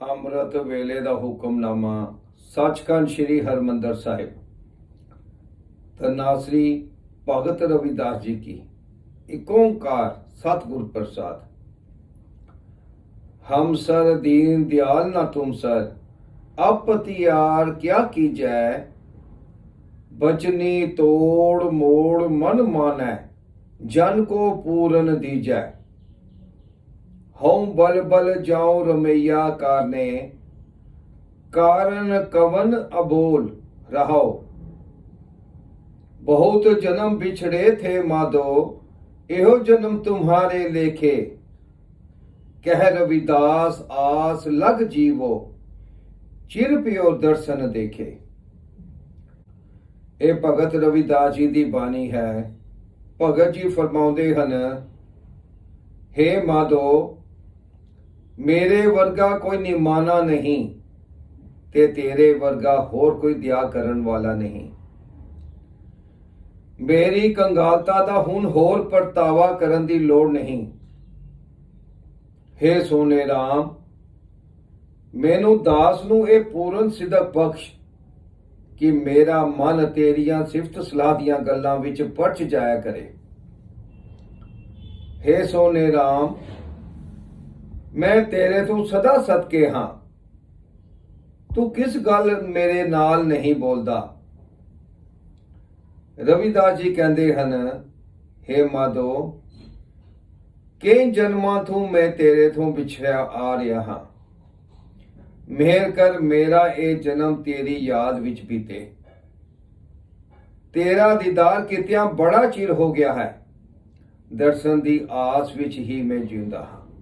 ਅੰਮ੍ਰਿਤ ਵੇਲੇ ਦਾ ਹੁਕਮਨਾਮਾ ਸੱਚਖੰਡ ਸ੍ਰੀ ਹਰਮੰਦਰ ਸਾਹਿਬ। ਤਨਾਸਰੀ ਭਗਤ ਰਵਿਦਾਸ ਜੀ ਕੀ। ਏਕ ਓੰਕਾਰ ਸਤਿਗੁਰ ਪ੍ਰਸਾਦ। ਹਮ ਸਰ ਦੀਨ ਦਿਆਲ ਨਾ ਤੁਮ ਸਰ। ਆਪਤਿਆਰ ਕਿਆ ਕੀਜੈ। ਬਚਨੀ ਤੋੜ ਮੋੜ ਮਨ ਮਾਨੈ। ਜਨ ਕੋ ਪੂਰਨ ਦੀਜੈ। ਹਉ ਬਲ ਬਲ ਜਾਉ ਰਮਈਆ ਕਾਰਨੇ, ਕਾਰਨ ਕਵਨ ਅਬੋਲ ਰਹਾਓ ਬਹੁਤ ਜਨਮ ਵਿਛੜੇ ਥੇ ਮਾਦੋ ਇਹੋ ਜਨਮ ਤੁਮਹਾਰੇ ਲੇਖੇ। ਕਹਿ ਰਵਿਦਾਸ ਆਸ ਲਗ ਜੀਵੋ, ਚਿਰ ਪਿਓ ਦਰਸ਼ਨ ਦੇਖੇ। ਇਹ ਭਗਤ ਰਵਿਦਾਸ ਜੀ ਦੀ ਬਾਣੀ ਹੈ। ਭਗਤ ਜੀ ਫਰਮਾਉਂਦੇ ਹਨ, ਹੇ ਮਾਦੋ ਮੇਰੇ ਵਰਗਾ ਕੋਈ ਨਿਮਾਨਾ ਨਹੀਂ ਤੇ ਤੇਰੇ ਵਰਗਾ ਹੋਰ ਕੋਈ ਦਿਆ ਕਰਨ ਵਾਲਾ ਨਹੀਂ। ਮੇਰੀ ਕੰਗਾਲਤਾ ਦਾ ਹੁਣ ਹੋਰ ਪਰਤਾਵਾ ਕਰਨ ਦੀ ਲੋੜ ਨਹੀਂ। ਹੇ ਸੋਨੇ ਰਾਮ, ਮੈਨੂੰ ਦਾਸ ਨੂੰ ਇਹ ਪੂਰਨ ਸਿਦਕ ਬਖਸ਼ ਕਿ ਮੇਰਾ ਮਨ ਤੇਰੀਆਂ ਸਿਫਤ ਸਲਾਹ ਦੀਆਂ ਗੱਲਾਂ ਵਿੱਚ ਪਰਚ ਜਾਇਆ ਕਰੇ। ਹੇ ਸੋਨੇ ਰਾਮ ਮੈਂ ਤੇਰੇ ਤੋਂ ਸਦਾ ਸਦਕੇ ਹਾਂ। ਤੂੰ ਕਿਸ ਗੱਲ ਮੇਰੇ ਨਾਲ ਨਹੀਂ ਬੋਲਦਾ? ਰਵਿਦਾਸ ਜੀ ਕਹਿੰਦੇ ਹਨ हे ਮਾਦੋ ਕਈ ਜਨਮਾਂ ਤੋਂ ਮੈਂ ਤੇਰੇ ਤੋਂ ਵਿਛੜਿਆ ਆ ਰਿਹਾ ਹਾਂ। ਮਿਹਰ ਕਰ ਮੇਰਾ ਇਹ ਜਨਮ ਤੇਰੀ ਯਾਦ ਵਿੱਚ ਬੀਤੇ। ਤੇਰਾ ਦੀਦਾਰ ਕੀਤਿਆਂ ਬੜਾ ਚਿਰ ਹੋ ਗਿਆ ਹੈ। ਦਰਸ਼ਨ ਦੀ ਆਸ ਵਿੱਚ ਹੀ ਮੈਂ ਜਿਉਂਦਾ ਹਾਂ।